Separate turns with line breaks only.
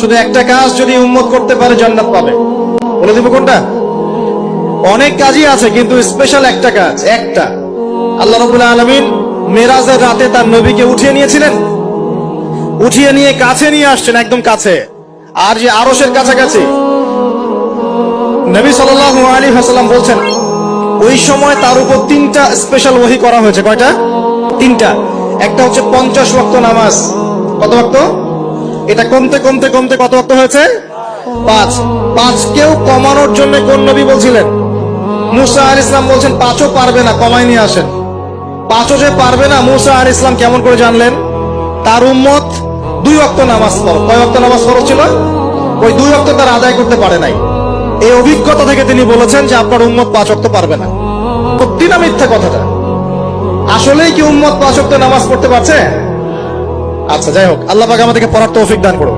শুধু একটা কাজ যদি উম্মত করতে পারে, জান্নাত পাবে। বলে দিব কোনটা? অনেক কাজই আছে, কিন্তু স্পেশাল একটা কাজ, একটা। আল্লাহ রবুল আলমিন মেরাজের রাতে তার নবীকে উঠিয়ে নিয়েছিলেন। উঠিয়ে নিয়ে কাছে নিয়ে আসছেন, একদম কাছে। আর যে আরসের কাছাকাছি। নবী সাল্লাল্লাহু আলী হাসাল্লাম বলছেন, ওই সময় তার উপর তিনটা স্পেশাল ওহি করা হয়েছে। কয়টা? তিনটা। একটা হচ্ছে পঞ্চাশ ওয়াক্ত নামাজ। কত ওয়াক্ত? এটা কমতে কমতে কমতে কত ওয়াক্ত হয়েছে? পাঁচ। পাঁচকেও কমানোর জন্য কোন নবী বলছিলেন? মুসা আল ইসলাম বলছেন, পাঁচও পারবে না কমাই নিয়ে আসেন। পাঁচও যে পারবে না, মুসা আল ইসলাম কেমন করে জানলেন? তার উম্মত দুই অক্ত নামাজ পড়ো কয় অক্ত নামাজ ফরজ ছিল? ওই দুই অক্ত তার আদায় করতে পারে নাই। এই অভিজ্ঞতা থেকে তিনি বলেছেন যে, আপনার উম্মত পাঁচ অক্ত পারবে না। সত্যি না মিথ্যা কথাটা? আসলেই কি উম্মত পাঁচ অক্ত নামাজ পড়তে পারছে? আচ্ছা যাই হোক আল্লাহ পাক আমাদেরকে পড়ার তৌফিক দান করো